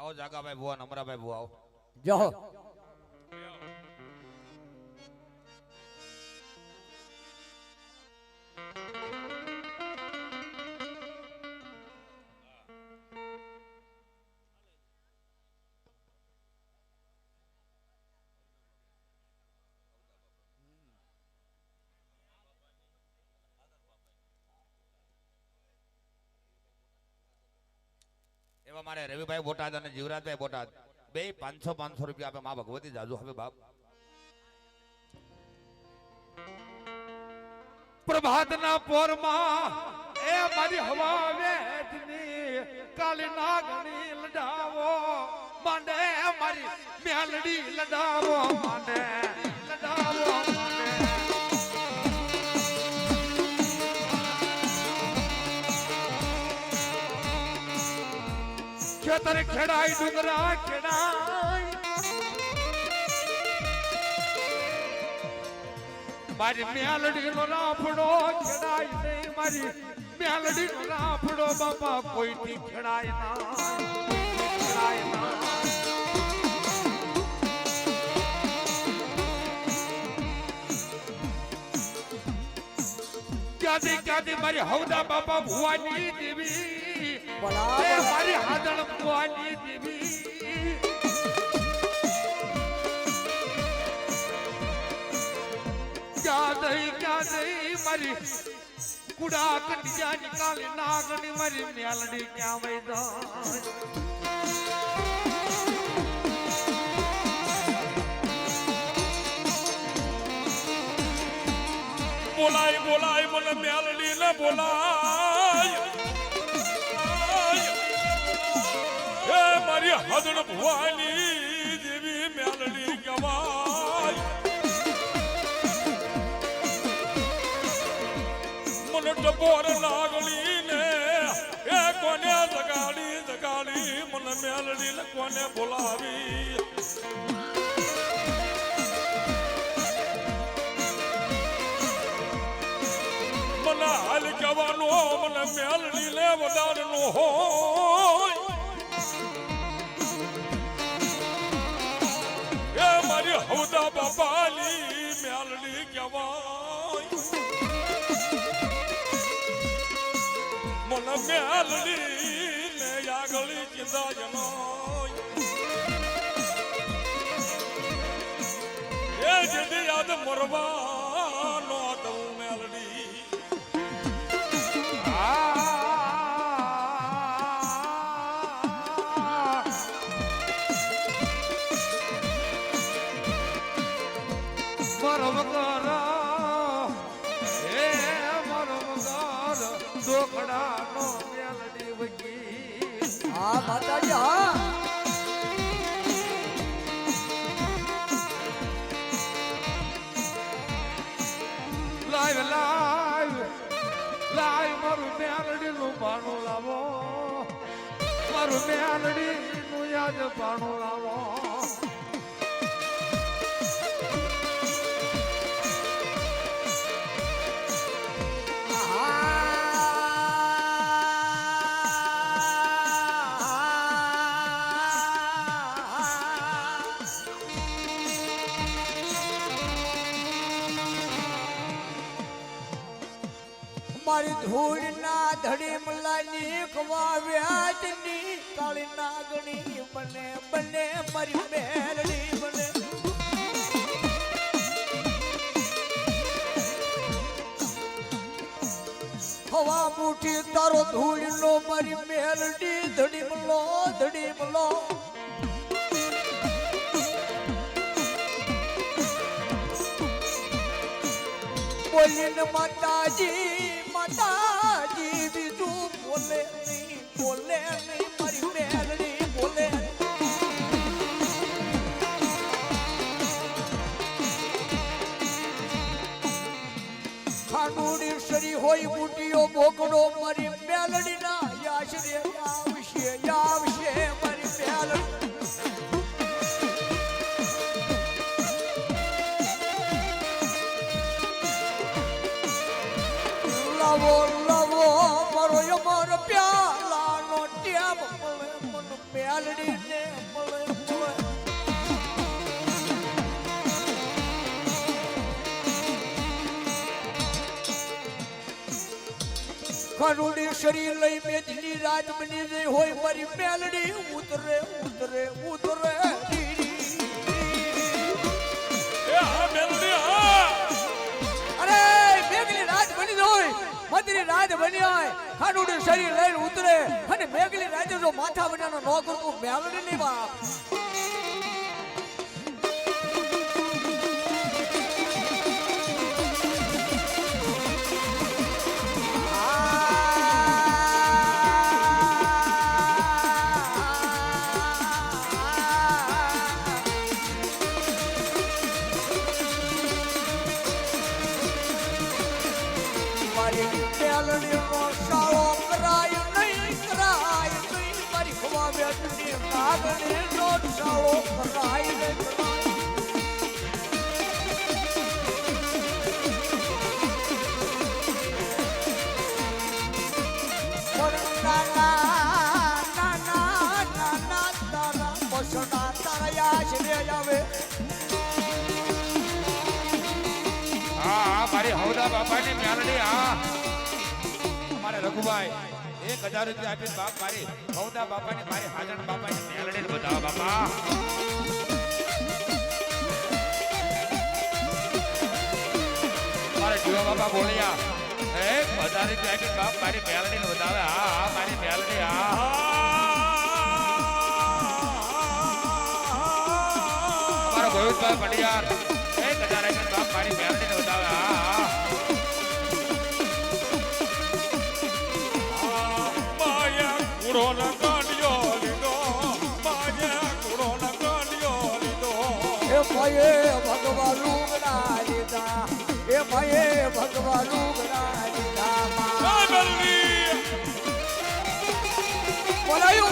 આવો જાગાભાઈ ભુવા નમરાભાઈ ભુવા આવો. જો એવા મારે રવિભાઈ બોટાદ અને જીવરાજભાઈ બોટાદ. બે પાંચસો પાંચસો રૂપિયા આપે. માં ભગવતી જાજુ હવે બાપ. પ્રભાતના પોરમાં એ મારી હવા વેચની કાલી નાગણી લડાવો. માંડે મારી મેલડી લડાવો. માંડે લડાવો, માંડે ખેતર ખેડાય ડુંગરા, ખેડાય. મારી મેલડી નો રાફડો ખેડાય નહીં મારી મેલડી નો રાફડો બાપા કોઈથી ખેડાય ના ખેડાય ના. ક્યાંથી ક્યાંથી મારી હવદા બાપા ભુવાની દેવી? મારી મારી. કુડા કટિયા નિકાલે નાગણી મારી મેલડી ક્યાં વૈદા બોલાય બોલાય, મને મેલડી ને બોલાય. હે મારી હદણ ભવાની દેવી મેલડી કવાય મને ટપોર લાગણી ને એ કોને જગાડી જગાડી, મને મેલડી ને કોને બોલાવી? મને હાલ કહેવાનો, મને મેલડી ને વધારનો હોય. એ મારી હવદા મેલડી ને આગળ ચિંતા જણાય એ જેથી યાદ મરવાનો દઉં મેલડી મારો વગર હે મારો વગર માતાજી હા. લાઈવ લાઈવ લાઈવ મારું મેલડી નું પાણું લાવો. મારું મેલડી યાદ પાણું મારી મેરડી બને હવા મુઠી તારો ધૂળ નો મારી મેલડી ધડી મલો બોલીને માતાજી ખાનુડી શરી હોય બુટીઓ બોકડો મારી મેલડી ના યાશરે આવશે આવશે મારી મેલડી. કરુણી શરીર લઈ મેદની રાત બની ગઈ હોય મારી મેલડી ઉતરે ઉતરે ઉતરે. અરે રાત બની હોય મધરી રાત બની હોય કરુણી શરીર લઈને ઉતરે. અને મેઘલી રાતે જો માથા બનાનો ન કરતું મેલડી ની બાપ બાપ મારી હવદા બાપાની, મારી હાજર બાપાની મ્યાલડી બતાવો, બાપા. મારે જીવા બાપા બોલ્યા, એક હજાર રૂપિયા આપી બાપ મારી મ્યાલડી બતાવે, હા. ગોવિંદભાઈ પડિયાર. એક હજાર આપીને બાપ મારી મ્યાલડી બતાવે હા માયા કુડો ન કાઢ્યો લીધો માયા કુડો ન કાઢ્યો લીધો એ ભાઈએ ભગવા લુગડા લીધા. એ ભાઈએ ભગવા લુગડા લીધા. માં. બોલાયું.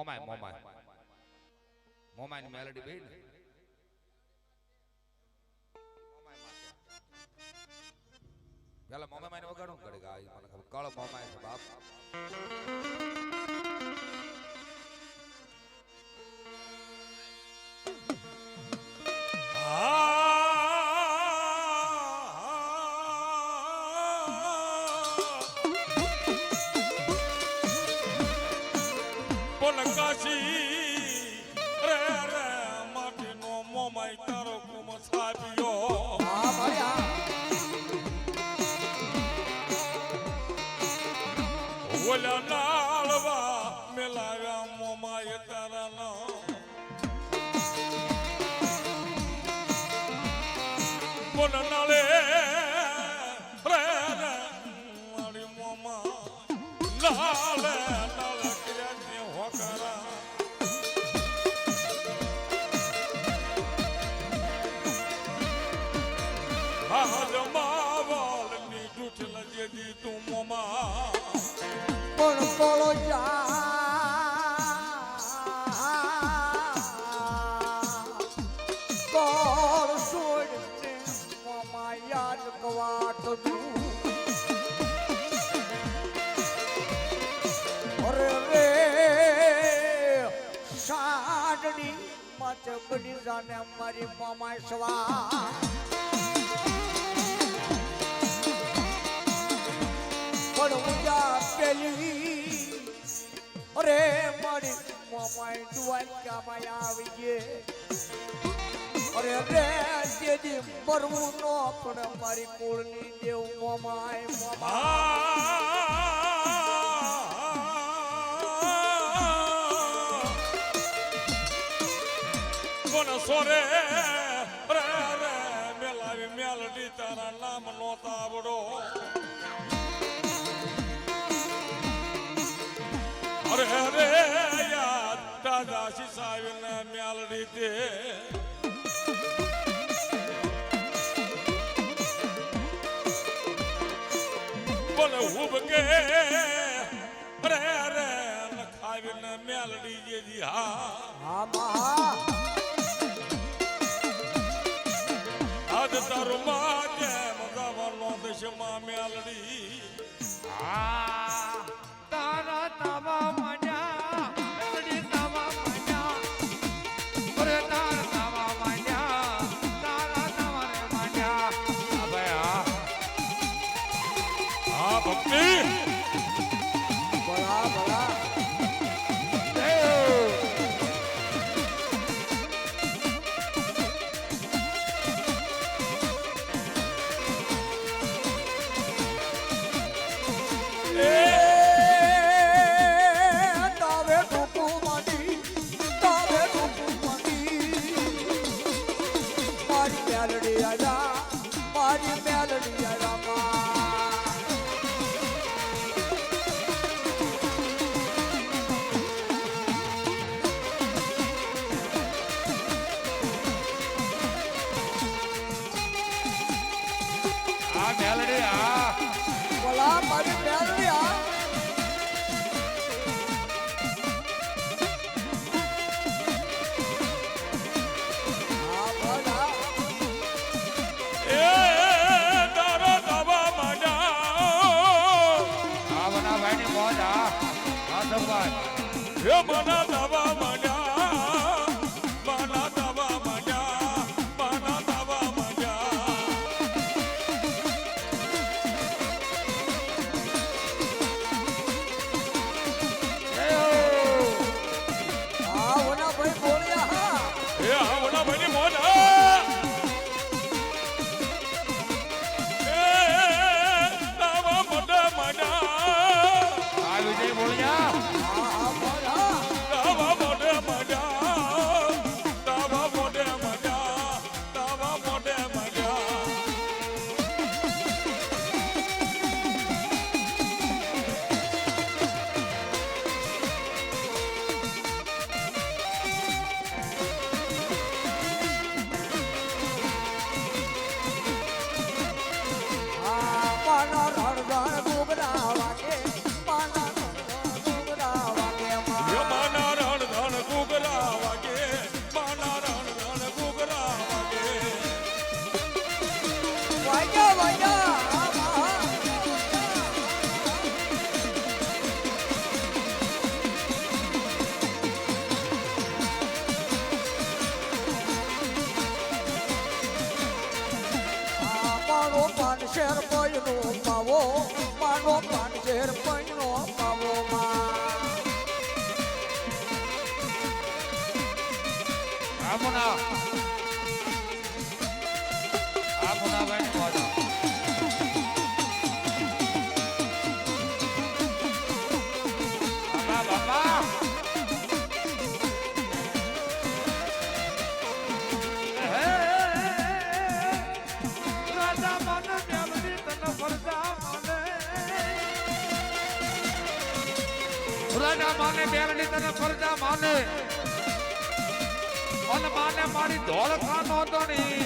મોમાય મોમાય. મોમાયની મેલેડી બે ને. મોમાય પેલા મોમાયમાં વગાડું ઘડીક. આ મને ખબર. કળ મોમાય છે બાપ. બોલ કાશી સાડણી માથે બની જાને મારી મામા સવા પણ ઉજા પેલી, અરે મારી મોમાઈ દ્વારકામાં આવી ગયે અરે રે જેદી મરવું ન પણ મારી કુળની દેવ મોમાય મોમા. કોણ સોરે રે રે મેલાવી મેલડી તારા નામ નો તાવડો અરે રે યાદ દાદા શિસાવીને મેલડી તે બોલે હુબ કે રે રે લખાવીને મેલડી જેજી હા હા મા આ મેલડી આ. ભલા મારી મેલડી પાનશેર પૈનો પાવો મારો પાનશેર પૈનો રાજા માને મેલડી તને ફરજા માને. અન માને મારી ધોળ ખાનો દણી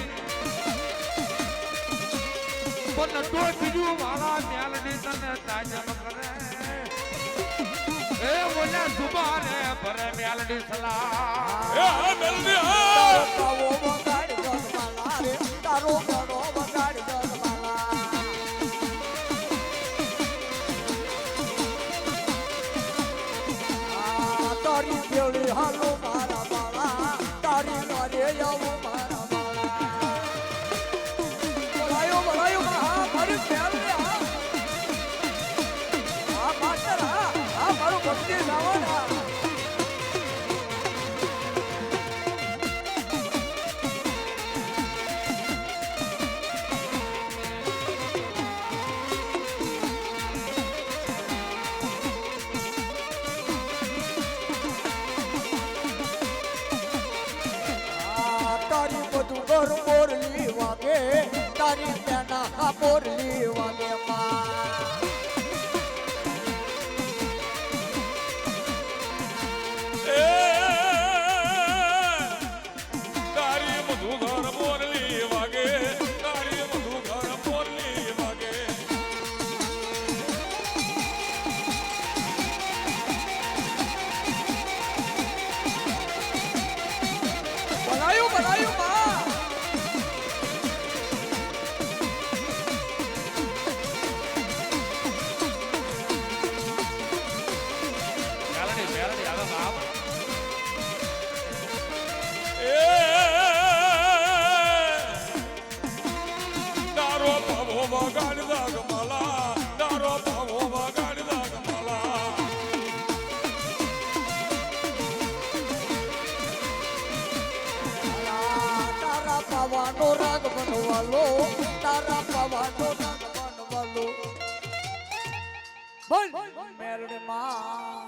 પણ તો બીજું વાળા મેલડી તને તાજમ કરે. એ સુબારે ભરે મેલડી સલા એ મેલડી તારો તારી ત્યાં ના બોરલી વાગે બનવાલો તારા પવાનો બનવાલો બોલ. મેરડમાં